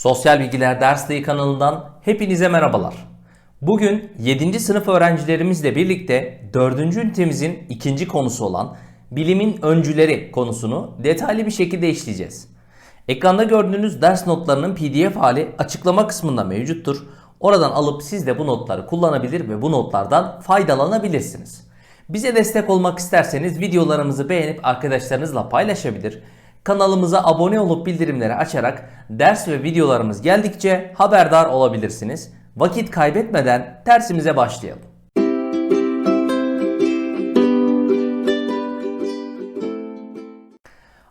Sosyal Bilgiler Dersliği kanalından hepinize merhabalar. Bugün 7. sınıf öğrencilerimizle birlikte 4. ünitemizin ikinci konusu olan bilimin öncüleri konusunu detaylı bir şekilde işleyeceğiz. Ekranda gördüğünüz ders notlarının pdf hali açıklama kısmında mevcuttur. Oradan alıp siz de bu notları kullanabilir ve bu notlardan faydalanabilirsiniz. Bize destek olmak isterseniz videolarımızı beğenip arkadaşlarınızla paylaşabilir. Kanalımıza abone olup bildirimleri açarak ders ve videolarımız geldikçe haberdar olabilirsiniz. Vakit kaybetmeden dersimize başlayalım.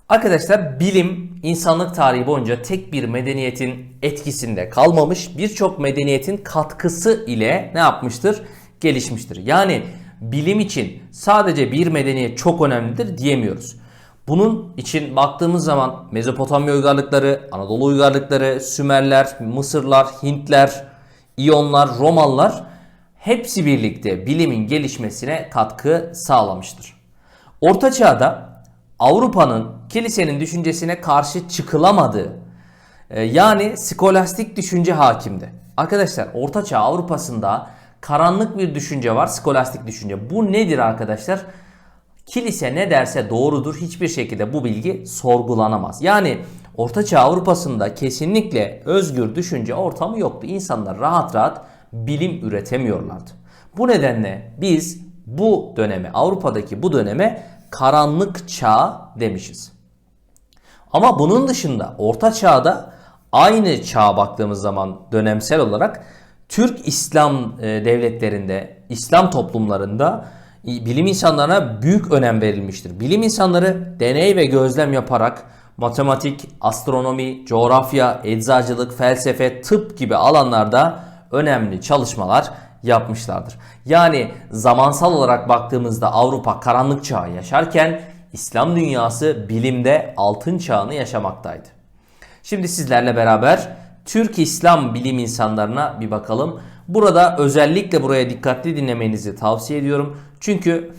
Arkadaşlar bilim insanlık tarihi boyunca tek bir medeniyetin etkisinde kalmamış birçok medeniyetin katkısı ile ne yapmıştır? Gelişmiştir. Yani bilim için sadece bir medeniyet çok önemlidir diyemiyoruz. Bunun için baktığımız zaman Mezopotamya uygarlıkları, Anadolu uygarlıkları, Sümerler, Mısırlar, Hintler, İyonlar, Romalılar hepsi birlikte bilimin gelişmesine katkı sağlamıştır. Orta Çağ'da Avrupa'nın kilisenin düşüncesine karşı çıkılamadığı e, yani skolastik düşünce hakimdi. Arkadaşlar Orta Çağ Avrupa'sında karanlık bir düşünce var, skolastik düşünce. Bu nedir arkadaşlar? Kilise ne derse doğrudur. Hiçbir şekilde bu bilgi sorgulanamaz. Yani Ortaçağ Avrupa'sında kesinlikle özgür düşünce ortamı yoktu. İnsanlar rahat rahat bilim üretemiyorlardı. Bu nedenle biz bu döneme, Avrupa'daki bu döneme karanlık çağ demişiz. Ama bunun dışında Orta Çağ'da aynı çağa baktığımız zaman dönemsel olarak Türk İslam e, devletlerinde, İslam toplumlarında bilim insanlarına büyük önem verilmiştir. Bilim insanları deney ve gözlem yaparak matematik, astronomi, coğrafya, eczacılık, felsefe, tıp gibi alanlarda önemli çalışmalar yapmışlardır. Yani zamansal olarak baktığımızda Avrupa karanlık çağı yaşarken İslam dünyası bilimde altın çağını yaşamaktaydı. Şimdi sizlerle beraber Türk İslam bilim insanlarına bir bakalım. Burada özellikle buraya dikkatli dinlemenizi tavsiye ediyorum. Çünkü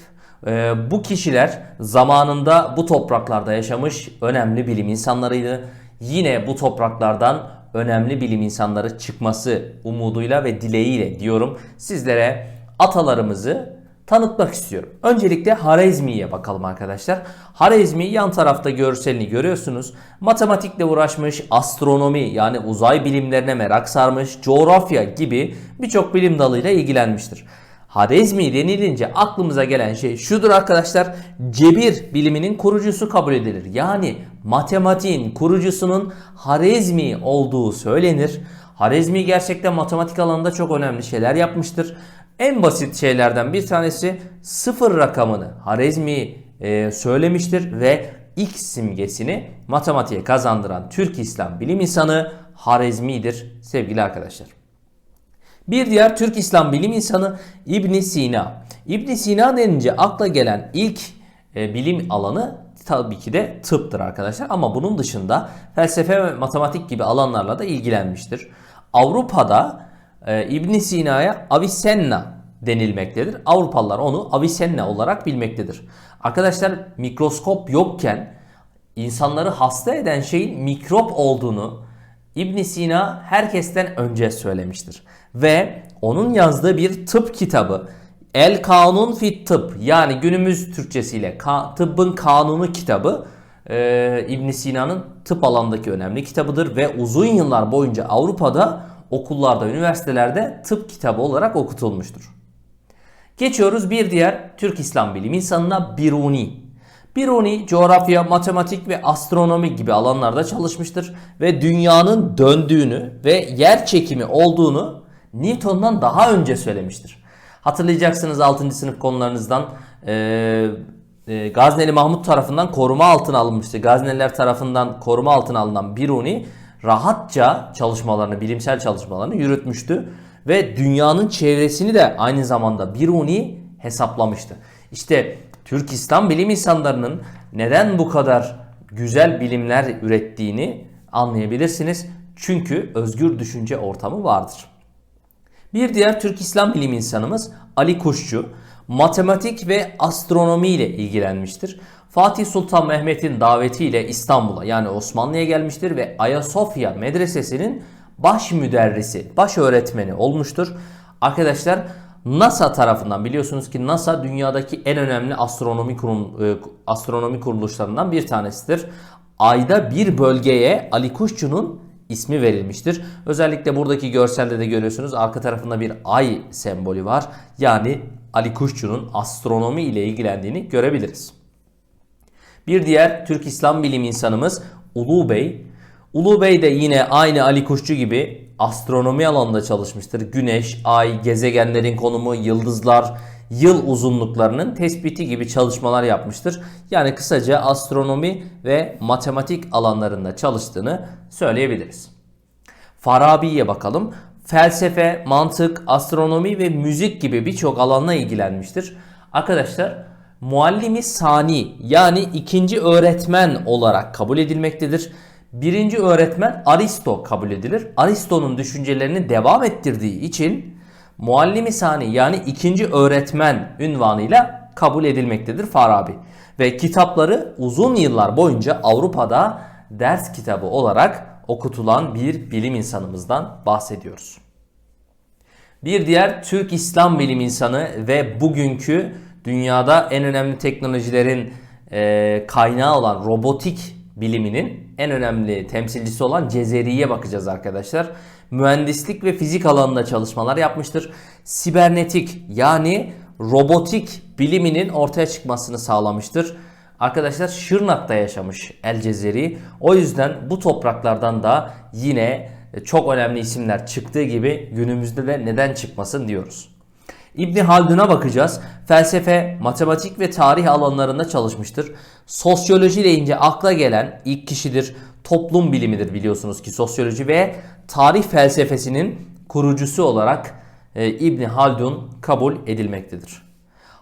e, bu kişiler zamanında bu topraklarda yaşamış önemli bilim insanlarıydı. Yine bu topraklardan önemli bilim insanları çıkması umuduyla ve dileğiyle diyorum sizlere atalarımızı tanıtmak istiyorum. Öncelikle Harezmi'ye bakalım arkadaşlar. Harezmi yan tarafta görselini görüyorsunuz. Matematikle uğraşmış, astronomi yani uzay bilimlerine merak sarmış, coğrafya gibi birçok bilim dalıyla ilgilenmiştir. Harezmi denilince aklımıza gelen şey şudur arkadaşlar. Cebir biliminin kurucusu kabul edilir. Yani matematiğin kurucusunun Harezmi olduğu söylenir. Harezmi gerçekten matematik alanında çok önemli şeyler yapmıştır. En basit şeylerden bir tanesi sıfır rakamını Harezmi e, söylemiştir ve X simgesini matematiğe kazandıran Türk İslam bilim insanı Harezmi'dir sevgili arkadaşlar. Bir diğer Türk İslam bilim insanı İbn Sina. İbn Sina denince akla gelen ilk e, bilim alanı tabii ki de tıptır arkadaşlar ama bunun dışında felsefe ve matematik gibi alanlarla da ilgilenmiştir. Avrupa'da e, ibn Sina'ya Avicenna denilmektedir. Avrupalılar onu Avicenna olarak bilmektedir. Arkadaşlar mikroskop yokken insanları hasta eden şeyin mikrop olduğunu ibn Sina herkesten önce söylemiştir. Ve onun yazdığı bir tıp kitabı El Kanun Fit Tıp yani günümüz Türkçesiyle ka, tıbbın kanunu kitabı e, ibn Sina'nın tıp alandaki önemli kitabıdır ve uzun yıllar boyunca Avrupa'da okullarda, üniversitelerde tıp kitabı olarak okutulmuştur. Geçiyoruz bir diğer Türk İslam bilim insanına Biruni. Biruni coğrafya, matematik ve astronomi gibi alanlarda çalışmıştır ve dünyanın döndüğünü ve yer çekimi olduğunu Newton'dan daha önce söylemiştir. Hatırlayacaksınız 6. sınıf konularınızdan e, e, Gazneli Mahmut tarafından koruma altına alınmıştı. Gazneliler tarafından koruma altına alınan Biruni rahatça çalışmalarını, bilimsel çalışmalarını yürütmüştü. Ve dünyanın çevresini de aynı zamanda Biruni hesaplamıştı. İşte Türk İslam bilim insanlarının neden bu kadar güzel bilimler ürettiğini anlayabilirsiniz. Çünkü özgür düşünce ortamı vardır. Bir diğer Türk İslam bilim insanımız Ali Kuşçu matematik ve astronomi ile ilgilenmiştir. Fatih Sultan Mehmet'in davetiyle İstanbul'a yani Osmanlı'ya gelmiştir ve Ayasofya Medresesi'nin baş müderrisi, baş öğretmeni olmuştur. Arkadaşlar NASA tarafından biliyorsunuz ki NASA dünyadaki en önemli astronomi kurum, e, astronomi kuruluşlarından bir tanesidir. Ayda bir bölgeye Ali Kuşçu'nun ismi verilmiştir. Özellikle buradaki görselde de görüyorsunuz arka tarafında bir ay sembolü var. Yani Ali Kuşçu'nun astronomi ile ilgilendiğini görebiliriz. Bir diğer Türk İslam bilim insanımız Ulu Bey. Ulu Bey de yine aynı Ali Kuşçu gibi astronomi alanında çalışmıştır. Güneş, ay, gezegenlerin konumu, yıldızlar, yıl uzunluklarının tespiti gibi çalışmalar yapmıştır. Yani kısaca astronomi ve matematik alanlarında çalıştığını söyleyebiliriz. Farabi'ye bakalım. Felsefe, mantık, astronomi ve müzik gibi birçok alanla ilgilenmiştir. Arkadaşlar muallimi sani yani ikinci öğretmen olarak kabul edilmektedir. Birinci öğretmen Aristo kabul edilir. Aristo'nun düşüncelerini devam ettirdiği için muallimi sani yani ikinci öğretmen ünvanıyla kabul edilmektedir Farabi. Ve kitapları uzun yıllar boyunca Avrupa'da ders kitabı olarak okutulan bir bilim insanımızdan bahsediyoruz. Bir diğer Türk İslam bilim insanı ve bugünkü dünyada en önemli teknolojilerin e, kaynağı olan robotik biliminin en önemli temsilcisi olan Cezeri'ye bakacağız arkadaşlar. Mühendislik ve fizik alanında çalışmalar yapmıştır. Sibernetik yani robotik biliminin ortaya çıkmasını sağlamıştır. Arkadaşlar Şırnak'ta yaşamış El Cezeri. O yüzden bu topraklardan da yine çok önemli isimler çıktığı gibi günümüzde de neden çıkmasın diyoruz. İbni Haldun'a bakacağız. Felsefe, matematik ve tarih alanlarında çalışmıştır. Sosyoloji deyince akla gelen ilk kişidir. Toplum bilimidir biliyorsunuz ki sosyoloji ve tarih felsefesinin kurucusu olarak e, İbni Haldun kabul edilmektedir.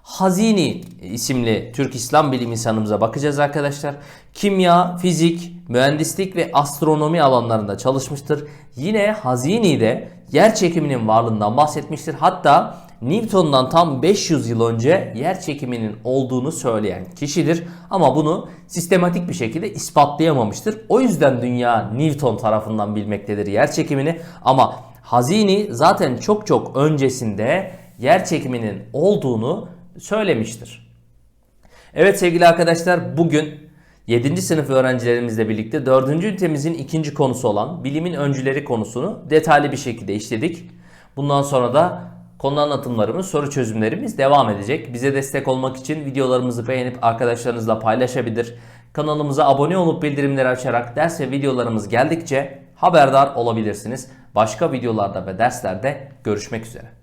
Hazini isimli Türk İslam bilim insanımıza bakacağız arkadaşlar. Kimya, fizik, mühendislik ve astronomi alanlarında çalışmıştır. Yine Hazini de yer çekiminin varlığından bahsetmiştir. Hatta Newton'dan tam 500 yıl önce yer çekiminin olduğunu söyleyen kişidir. Ama bunu sistematik bir şekilde ispatlayamamıştır. O yüzden dünya Newton tarafından bilmektedir yer çekimini. Ama Hazini zaten çok çok öncesinde yer çekiminin olduğunu söylemiştir. Evet sevgili arkadaşlar bugün 7. sınıf öğrencilerimizle birlikte 4. ünitemizin ikinci konusu olan bilimin öncüleri konusunu detaylı bir şekilde işledik. Bundan sonra da konu anlatımlarımız, soru çözümlerimiz devam edecek. Bize destek olmak için videolarımızı beğenip arkadaşlarınızla paylaşabilir. Kanalımıza abone olup bildirimleri açarak ders ve videolarımız geldikçe haberdar olabilirsiniz. Başka videolarda ve derslerde görüşmek üzere.